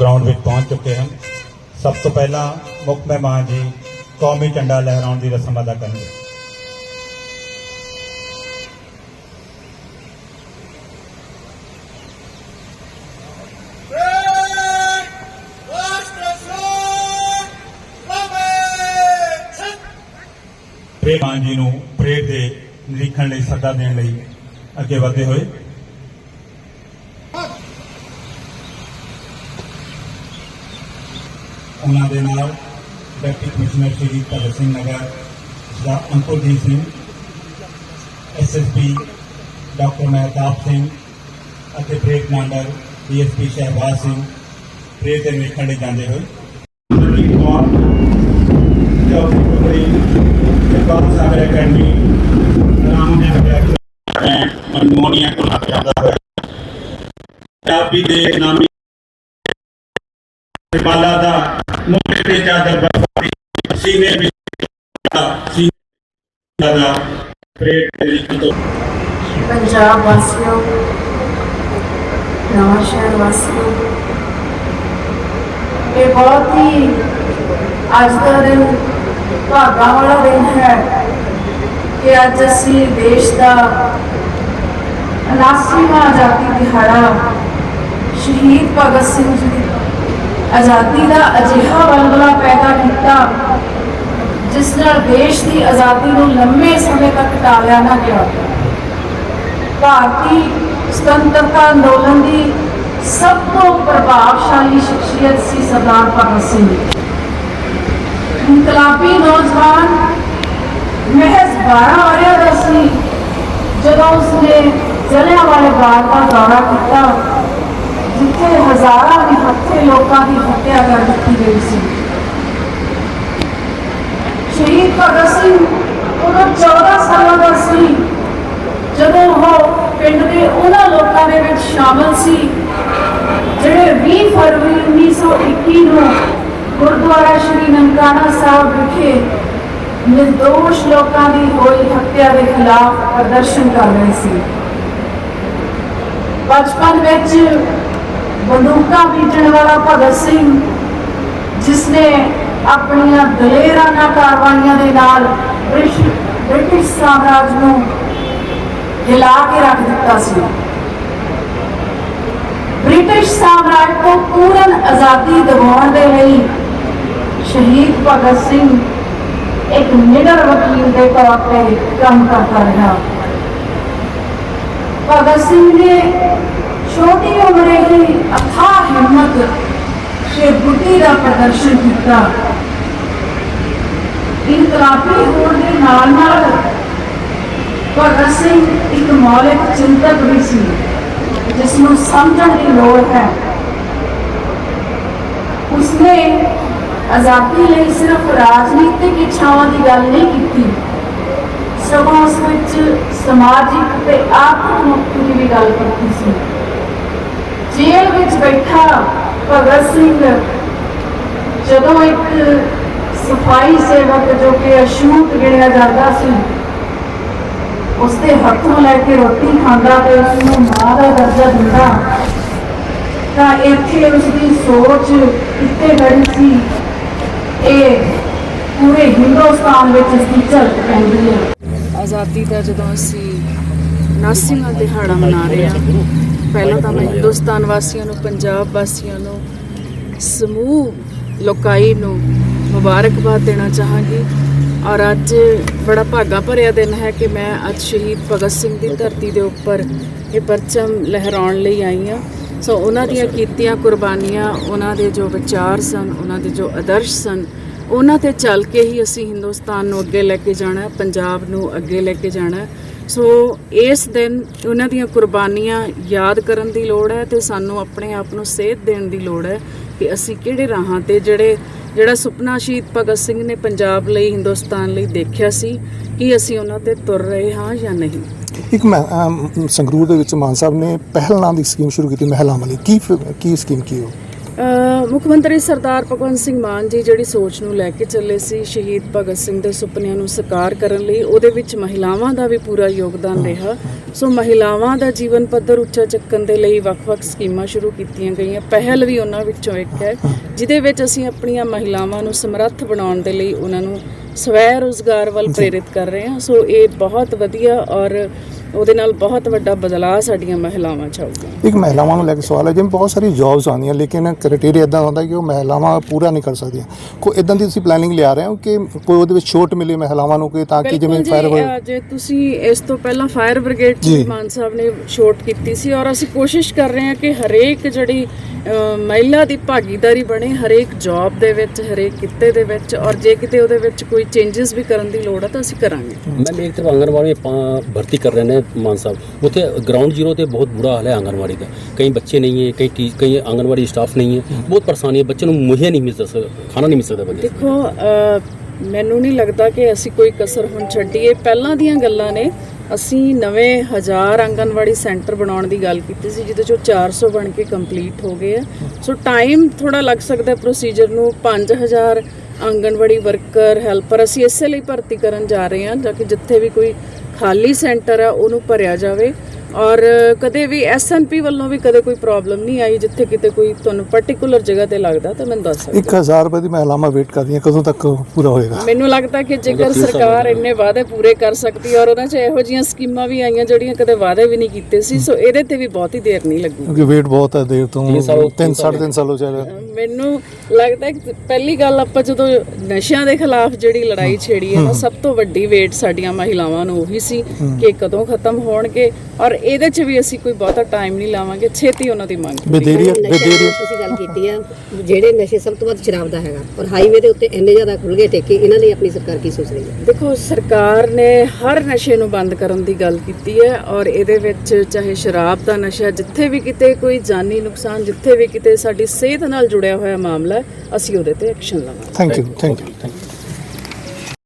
Ground ਵਿੱਚ ਪਹੁੰਚ ਚੁੱਕੇ ਹਨ ਸਭ ਤੋਂ ਪਹਿਲਾਂ ਮੁੱਖ ਮਹਿਮਾਨ ਜੀ ਕੌਮੀ ਝੰਡਾ ਲਹਿਰਾਉਣ ਦੀ ਰਸਮ ਅਦਾ ਕਰਨਗੇ ਪ੍ਰੇਮਾਨ ਜੀ ਨੂੰ ਪ੍ਰੇਰ ਦੇ ਨਿਰੀਖਣ ਲਈ ਸੱਦਾ ਦੇਣ ਲਈ ਅੱਗੇ ਵਧਦੇ ਹੋਏ ਉਹਨਾਂ ਦੇ ਨਾਲ ਡਿਪਟੀ ਕਮਿਸ਼ਨਰ ਸ਼੍ਰੀ ਭਗਤ ਸਿੰਘ ਨਗਰ ਦਾ ਅੰਕੁਰਜੀਤ ਸਿੰਘ ਐਸਐਸਪੀ ਡਾਕਟਰ ਮਹਿਤਾਬ ਸਿੰਘ ਅਤੇ break commander DSP Shahbaz Singh. Parade ਦੇ ਨਿਰੀਖਣ ਜਾਂਦੇ ਹੋਏ। ਮਨਦੀਪ ਕੌਰ ਚੌਥੀ ਜਾਂਦਾ ਹੋਇਆ ਪੰਜਾਬੀ ਦੇ ਨਾਮੀ ਬਾਲਾ ਦਾ ਮੁੱਖ ਤੇ ਚਾਦਰ ਬਰਫੀ ਸੀਨੇ ਵਿੱਚ ਸੀਨੇ ਦਾ ਪਰੇਡ ਦੇ ਵਿੱਚ ਤੋਂ ਪੰਜਾਬ ਵਾਸੀਓ ਨਵਾਂ ਵਾਸੀਓ ਇਹ ਬਹੁਤ ਹੀ ਅੱਜ ਦਾ ਦਿਨ ਭਾਗਾਂ ਵਾਲਾ ਦਿਨ ਹੈ ਕਿ ਅੱਜ ਅਸੀਂ ਦੇਸ਼ ਦਾ 79ਵਾਂ ਆਜ਼ਾਦੀ ਦਿਹਾੜਾ ਸ਼ਹੀਦ ਭਗਤ ਸਿੰਘ ਜੀ ਦੀ ਆਜ਼ਾਦੀ ਦਾ ਅਜਿਹਾ ਵਲਵਲਾ ਪੈਦਾ ਕੀਤਾ, ਜਿਸ ਨਾਲ ਦੇਸ਼ ਦੀ ਆਜ਼ਾਦੀ ਨੂੰ ਲੰਮੇ ਸਮੇਂ ਤੱਕ ਟਾਲਿਆ ਨਾ ਗਿਆ। ਭਾਰਤੀ ਸੁਤੰਤਰਤਾ ਅੰਦੋਲਨ ਦੀ ਸਭ ਤੋਂ ਪ੍ਰਭਾਵਸ਼ਾਲੀ ਸ਼ਖਸੀਅਤ ਸੀ ਸਰਦਾਰ ਭਗਤ ਸਿੰਘ। ਇਨਕਲਾਬੀ ਨੌਜਵਾਨ ਮਹਿਜ਼ 12 ਵਰ੍ਹਿਆਂ ਦਾ ਸੀ, ਜਦੋਂ ਉਸਨੇ ਜਲਿਆਂਵਾਲੇ ਬਾਗ ਦਾ ਦੌਰਾ ਕੀਤਾ, ਜਿੱਥੇ ਹਜ਼ਾਰਾਂ ਨਿਹੱਥੇ ਲੋਕਾਂ ਦੀ ਹੱਤਿਆ ਕਰ ਦਿੱਤੀ ਗਈ ਸੀ। ਸ਼ਹੀਦ ਭਗਤ ਸਿੰਘ ਉਦੋਂ 14 ਸਾਲਾਂ ਦਾ ਸੀ, ਜਦੋਂ ਉਹ ਪਿੰਡ ਦੇ ਉਹਨਾਂ ਲੋਕਾਂ ਦੇ ਵਿੱਚ ਸ਼ਾਮਲ ਸੀ, ਜਿਹੜੇ 20 ਫਰਵਰੀ 1921 ਨੂੰ ਗੁਰਦੁਆਰਾ ਸ਼੍ਰੀ ਨਨਕਾਣਾ ਸਾਹਿਬ ਵਿਖੇ ਨਿਰਦੋਸ਼ ਲੋਕਾਂ ਦੀ ਹੋਈ ਹੱਤਿਆ ਦੇ ਖਿਲਾਫ ਪ੍ਰਦਰਸ਼ਨ ਕਰ ਰਹੇ ਸੀ। ਬਚਪਨ ਵਿੱਚ ਬੰਦੂਕਾਂ ਬੀਜਣ ਵਾਲਾ ਭਗਤ ਸਿੰਘ ਜਿਸ ਨੇ ਆਪਣੀਆਂ ਦਲੇਰਾਨਾ ਕਾਰਵਾਈਆਂ ਦੇ ਨਾਲ ਬ੍ਰਿਟਿਸ਼ ਸਾਮਰਾਜ ਨੂੰ ਹਿਲਾ ਕੇ ਰੱਖ ਦਿੱਤਾ ਸੀ। ਬ੍ਰਿਟਿਸ਼ ਸਾਮਰਾਜ ਤੋਂ ਪੂਰਨ ਆਜ਼ਾਦੀ ਦਿਵਾਉਣ ਦੇ ਲਈ ਸ਼ਹੀਦ ਭਗਤ ਸਿੰਘ ਇੱਕ ਨਿਡਰ ਵਕੀਲ ਦੇ ਤੌਰ ਤੇ ਕੰਮ ਕਰਦਾ ਰਿਹਾ। ਭਗਤ ਸਿੰਘ ਨੇ ਛੋਟੀ ਉਮਰੇ ਹੀ ਅਥਾਹ ਹਿੰਮਤ ਤੇ ਬੁੱਧੀ ਦਾ ਪ੍ਰਦਰਸ਼ਨ ਕੀਤਾ ਇਨਕਲਾਬੀ ਹੋਣ ਦੇ ਨਾਲ ਨਾਲ ਭਗਤ ਸਿੰਘ ਇੱਕ ਮੌਲਿਕ ਚਿੰਤਕ ਵੀ ਸੀ ਜਿਸ ਨੂੰ ਸਮਝਣ ਦੀ ਲੋੜ ਹੈ ਉਸਨੇ ਆਜ਼ਾਦੀ ਲਈ ਸਿਰਫ ਰਾਜਨੀਤਿਕ ਇੱਛਾਵਾਂ ਦੀ ਗੱਲ ਨਹੀਂ ਕੀਤੀ ਸਗੋਂ ਉਸ ਵਿੱਚ ਸਮਾਜਿਕ ਤੇ ਆਰਥਿਕ ਮੁਕਤੀ ਦੀ ਵੀ ਗੱਲ ਕੀਤੀ ਸੀ ਜੇਲ੍ਹ ਵਿੱਚ ਬੈਠਾ ਭਗਤ ਸਿੰਘ ਜਦੋਂ ਇੱਕ ਸਫ਼ਾਈ ਸੇਵਕ ਜੋ ਕਿ ਅਸ਼ੂਤ ਗਿਣਿਆ ਜਾਂਦਾ ਸੀ, ਉਸਦੇ ਹੱਥੋਂ ਲੈ ਕੇ ਰੋਟੀ ਖਾਂਦਾ ਤੇ ਉਸ ਨੂੰ ਮਾਂ ਦਾ ਦਰਜਾ ਦਿੰਦਾ, ਤਾਂ ਇੱਥੇ ਉਸਦੀ ਸੋਚ ਕਿੱਥੇ ਗਈ ਸੀ? ਇਹ ਪੂਰੇ ਹਿੰਦੁਸਤਾਨ ਵਿੱਚ ਇਸਦੀ ਝਲਕ ਪੈਂਦੀ ਹੈ। ਆਜ਼ਾਦੀ ਦਾ ਜਦੋਂ ਅਸੀਂ 79ਵਾਂ ਦਿਹਾੜਾ ਮਨਾ ਰਹੇ ਹਾਂ ਪਹਿਲਾਂ ਤਾਂ ਮੈਂ ਹਿੰਦੁਸਤਾਨ ਵਾਸੀਆਂ ਨੂੰ, ਪੰਜਾਬ ਵਾਸੀਆਂ ਨੂੰ, ਸਮੂਹ ਲੋਕਾਈ ਨੂੰ ਮੁਬਾਰਕਬਾਦ ਦੇਣਾ ਚਾਹਾਂਗੀ। ਔਰ ਅੱਜ ਬੜਾ ਭਾਗਾ ਭਰਿਆ ਦਿਨ ਹੈ ਕਿ ਮੈਂ ਅੱਜ ਸ਼ਹੀਦ ਭਗਤ ਸਿੰਘ ਦੀ ਧਰਤੀ ਦੇ ਉੱਪਰ ਇਹ ਪਰਚਮ ਲਹਿਰਾਉਣ ਲਈ ਆਈ ਹਾਂ। ਸੋ ਉਹਨਾਂ ਦੀਆਂ ਕੀਤੀਆਂ ਕੁਰਬਾਨੀਆਂ, ਉਹਨਾਂ ਦੇ ਜੋ ਵਿਚਾਰ ਸਨ, ਉਹਨਾਂ ਦੇ ਜੋ ਆਦਰਸ਼ ਸਨ, ਉਹਨਾਂ ਤੇ ਚੱਲ ਕੇ ਹੀ ਅਸੀਂ ਹਿੰਦੁਸਤਾਨ ਨੂੰ ਅੱਗੇ ਲੈ ਕੇ ਜਾਣਾ ਪੰਜਾਬ ਨੂੰ ਅੱਗੇ ਲੈ ਕੇ ਜਾਣਾ ਸੋ ਇਸ ਦਿਨ ਉਹਨਾਂ ਦੀਆਂ ਕੁਰਬਾਨੀਆਂ ਯਾਦ ਕਰਨ ਦੀ ਲੋੜ ਹੈ ਤੇ ਸਾਨੂੰ ਆਪਣੇ ਆਪ ਨੂੰ ਸੇਧ ਦੇਣ ਦੀ ਲੋੜ ਹੈ ਕਿ ਅਸੀਂ ਕਿਹੜੇ ਰਾਹਾਂ ਤੇ ਜਿਹੜੇ, ਜਿਹੜਾ ਸੁਪਨਾ ਸ਼ਹੀਦ ਭਗਤ ਸਿੰਘ ਨੇ ਪੰਜਾਬ ਲਈ, ਹਿੰਦੁਸਤਾਨ ਲਈ ਦੇਖਿਆ ਸੀ, ਕਿ ਅਸੀਂ ਉਹਨਾਂ ਤੇ ਤੁਰ ਰਹੇ ਹਾਂ ਜਾਂ ਨਹੀਂ। ਇੱਕ ਮੈਂ ਸੰਗਰੂਰ ਦੇ ਵਿੱਚ ਮਾਨ ਸਾਹਿਬ ਨੇ ਪਹਿਲ ਨਾਂ ਦੀ ਸਕੀਮ ਸ਼ੁਰੂ ਕੀਤੀ ਮਹਿਲਾਵਾਂ ਲਈ। ਕੀ ਫਿਰ- ਕੀ ਸਕੀਮ ਕੀ ਉਹ ਮੁੱਖ ਮੰਤਰੀ ਸਰਦਾਰ ਭਗਵੰਤ ਸਿੰਘ ਮਾਨ ਜੀ ਜਿਹੜੀ ਸੋਚ ਨੂੰ ਲੈ ਕੇ ਚੱਲੇ ਸੀ ਸ਼ਹੀਦ ਭਗਤ ਸਿੰਘ ਦੇ ਸੁਪਨਿਆਂ ਨੂੰ ਸਾਕਾਰ ਕਰਨ ਲਈ ਉਹਦੇ ਵਿੱਚ ਮਹਿਲਾਵਾਂ ਦਾ ਵੀ ਪੂਰਾ ਯੋਗਦਾਨ ਰਿਹਾ। ਸੋ ਮਹਿਲਾਵਾਂ ਦਾ ਜੀਵਨ ਪੱਧਰ ਉੱਚਾ ਚੱਕਣ ਦੇ ਲਈ ਵੱਖ-ਵੱਖ ਸਕੀਮਾਂ ਸ਼ੁਰੂ ਕੀਤੀਆਂ ਗਈਆਂ। ਪਹਿਲ ਵੀ ਉਹਨਾਂ ਵਿੱਚੋਂ ਇੱਕ ਹੈ ਜਿਹਦੇ ਵਿੱਚ ਅਸੀਂ ਆਪਣੀਆਂ ਮਹਿਲਾਵਾਂ ਨੂੰ ਸਮਰੱਥ ਬਣਾਉਣ ਦੇ ਲਈ ਉਹਨਾਂ ਨੂੰ ਸਵੈ ਰੋਜ਼ਗਾਰ ਵੱਲ ਪ੍ਰੇਰਿਤ ਕਰ ਰਹੇ ਹਾਂ। ਸੋ ਇਹ ਬਹੁਤ ਵਧੀਆ ਔਰ ਉਹਦੇ ਨਾਲ ਬਹੁਤ ਵੱਡਾ ਬਦਲਾਅ ਸਾਡੀਆਂ ਮਹਿਲਾਵਾਂ ਚ ਆਊਗਾ ਇੱਕ ਮਹਿਲਾਵਾਂ ਨੂੰ ਲੈ ਕੇ ਸਵਾਲ ਹੈ ਜਿਵੇਂ ਬਹੁਤ ਸਾਰੀ ਜੌਬਸ ਆਉਂਦੀਆਂ ਲੇਕਿਨ ਕ੍ਰਾਈਟੇਰੀਆ ਇਦਾਂ ਹੁੰਦਾ ਕਿ ਉਹ ਮਹਿਲਾਵਾਂ ਪੂਰਾ ਨਹੀਂ ਕਰ ਸਕਦੀਆਂ ਕੋਈ ਇਦਾਂ ਦੀ ਤੁਸੀਂ ਪਲੈਨਿੰਗ ਲਿਆ ਰਹੇ ਹੋ ਕਿ ਕੋਈ ਉਹਦੇ ਵਿੱਚ ਛੋਟ ਮਿਲੇ ਮਹਿਲਾਵਾਂ ਨੂੰ ਕਿ ਤਾਂ ਕਿ ਜਿਵੇਂ ਬਿਲਕੁਲ ਫਾਇਰ ਜੀ, ਅ, ਜੇ ਤੁਸੀਂ ਇਸ ਤੋਂ ਪਹਿਲਾਂ ਫਾਇਰ ਬ੍ਰਿਗੇਡ ਚ ਜੀ। ਵੀ ਮਾਨ ਸਾਹਿਬ ਨੇ ਛੋਟ ਕੀਤੀ ਸੀ ਔਰ ਅਸੀਂ ਕੋਸ਼ਿਸ਼ ਕਰ ਰਹੇ ਹਾਂ ਕਿ ਹਰੇਕ ਜਿਹੜੀ ਅ, ਮਹਿਲਾ ਦੀ ਭਾਗੀਦਾਰੀ ਬਣੇ ਹਰੇਕ ਜੌਬ ਦੇ ਵਿੱਚ ਹਰੇਕ ਕਿੱਤੇ ਦੇ ਵਿੱਚ ਔਰ ਜੇ ਕਿਤੇ ਉਹਦੇ ਵਿੱਚ ਕੋਈ ਚੇਂਜਸ ਵੀ ਕਰਨ ਦੀ ਲੋੜ ਹੈ ਤਾਂ ਅਸੀਂ ਕਰਾਂਗੇ ਮੈਮ ਇੱਕ ਤਰਫ ਆਂਗਨਵਾੜੀ में पा- भर्ती कर रहे हैं मान साहब उसे ग्राउंड जीरो पे बहुत बुरा हाल है आंगनवाड़ी का कहीं बच्चे नहीं है कहीं टी- कहीं आंगनवाड़ी स्टाफ नहीं है बहुत परेशानी है बच्चे को मुहैया नहीं मिल सकता खाना नहीं मिल सकता बच्चे ਦੇਖੋ ਅ, ਮੈਨੂੰ ਨਹੀਂ ਲੱਗਦਾ ਕਿ ਅਸੀਂ ਕੋਈ ਕਸਰ ਹੁਣ ਛੱਡੀਏ ਪਹਿਲਾਂ ਦੀਆਂ ਗੱਲਾਂ ਨੇ ਅਸੀਂ ਨਵੇਂ ਹਜ਼ਾਰ ਆਂਗਨਵਾੜੀ ਸੈਂਟਰ ਬਣਾਉਣ ਦੀ ਗੱਲ ਕੀਤੀ ਸੀ ਜਿਹਦੇ ਚੋਂ 400 ਬਣ ਕੇ ਕੰਪਲੀਟ ਹੋ ਗਏ ਆ ਸੋ ਟਾਈਮ ਥੋੜਾ ਲੱਗ ਸਕਦਾ ਪ੍ਰੋਸੀਜਰ ਨੂੰ 5000 ਆਂਗਨਵਾੜੀ ਵਰਕਰ ਹੈਲਪਰ ਅਸੀਂ ਇਸੇ ਲਈ ਭਰਤੀ ਕਰਨ ਜਾ ਰਹੇ ਹਾਂ ਤਾਂ ਕਿ ਜਿੱਥੇ ਵੀ ਕੋਈ ਖਾਲੀ ਸੈਂਟਰ ਆ ਉਹਨੂੰ ਭਰਿਆ ਜਾਵੇ। ਔਰ ਕਦੇ ਵੀ ਐਸਐਨਪੀ ਵੱਲੋਂ ਵੀ ਕਦੇ ਕੋਈ ਪ੍ਰੋਬਲਮ ਨਹੀਂ ਆਈ ਜਿੱਥੇ ਕਿਤੇ ਕੋਈ ਤੁਹਾਨੂੰ ਪਾਰਟਿਕੂਲਰ ਜਗ੍ਹਾ ਤੇ ਲੱਗਦਾ ਤਾਂ ਮੈਨੂੰ ਦੱਸ ਸਕਦੇ 1000 ਰੁਪਏ ਦੀ ਮਹਿਲਾਵਾਂ ਵੇਟ ਕਰਦੀਆਂ ਕਦੋਂ ਤੱਕ ਪੂਰਾ ਹੋਏਗਾ? ਮੈਨੂੰ ਲੱਗਦਾ ਕਿ ਜੇਕਰ ਸਰਕਾਰ ਇੰਨੇ ਵਾਅਦੇ ਪੂਰੇ ਕਰ ਸਕਦੀ ਔਰ ਉਹਨਾਂ 'ਚ ਇਹੋ ਜਿਹੀਆਂ ਸਕੀਮਾਂ ਵੀ ਆਈਆਂ ਜਿਹੜੀਆਂ ਕਦੇ ਵਾਅਦੇ ਵੀ ਨਹੀਂ ਕੀਤੇ ਸੀ ਸੋ ਇਹਦੇ ਤੇ ਵੀ ਬਹੁਤੀ ਦੇਰ ਨਹੀਂ ਲੱਗੂ ਕਿਉਂਕਿ ਵੇਟ ਬਹੁਤ ਹੈ ਦੇਰ ਤੋਂ ਤਿੰਨ ਸਾਲ- 3 3.5 ਸਾਲ ਹੋ ਜਾਏਗਾ ਮੈਨੂੰ ਲੱਗਦਾ ਕਿ ਪਹਿਲੀ ਗੱਲ ਆਪਾਂ ਜਦੋਂ ਨਸ਼ਿਆਂ ਦੇ ਖਿਲਾਫ ਜਿਹੜੀ ਲੜਾਈ ਛੇੜੀ ਹੈ ਨਾ ਸਭ ਤੋਂ ਵੱਡੀ ਵੇਟ ਸਾਡੀਆਂ ਮਹਿਲਾਵਾਂ ਨੂੰ ਉਹੀ ਸੀ ਕਿ ਕਦੋਂ ਖਤਮ ਹੋਣਗੇ ਔਰ ਇਹਦੇ 'ਚ ਵੀ ਅਸੀਂ ਕੋਈ ਬਹੁਤਾ ਟਾਈਮ ਨਹੀਂ ਲਾਵਾਂਗੇ ਛੇਤੀ ਉਹਨਾਂ ਦੀ ਮੰਗ ਬੇਦੇਰੀਆ ਬੇਦੇਰੀਆ ਤੁਸੀਂ ਗੱਲ ਕੀਤੀ ਆ ਜਿਹੜੇ ਨਸ਼ੇ ਸਭ ਤੋਂ ਵੱਧ ਸ਼ਰਾਬ ਦਾ ਹੈਗਾ ਔਰ ਹਾਈਵੇ ਦੇ ਉੱਤੇ ਇੰਨੇ ਜ਼ਿਆਦਾ ਖੁੱਲ ਗਏ ਠੇਕੇ ਇਹਨਾਂ ਲਈ ਆਪਣੀ ਸਰਕਾਰ ਕੀ ਸੋਚ ਰਹੀ ਹੈ? ਦੇਖੋ ਸਰਕਾਰ ਨੇ ਹਰ ਨਸ਼ੇ ਨੂੰ ਬੰਦ ਕਰਨ ਦੀ ਗੱਲ ਕੀਤੀ ਹੈ ਔਰ ਇਹਦੇ ਵਿੱਚ ਚਾਹੇ ਸ਼ਰਾਬ ਦਾ ਨਸ਼ਾ ਜਿੱਥੇ ਵੀ ਕਿਤੇ ਕੋਈ ਜਾਨੀ ਨੁਕਸਾਨ ਜਿੱਥੇ ਵੀ ਕਿਤੇ ਸਾਡੀ ਸਿਹਤ ਨਾਲ ਜੁੜਿਆ ਹੋਇਆ ਮਾਮਲਾ ਅਸੀਂ ਉਹਦੇ ਤੇ ਐਕਸ਼ਨ ਲਵਾਂਗੇ। Thank you thank you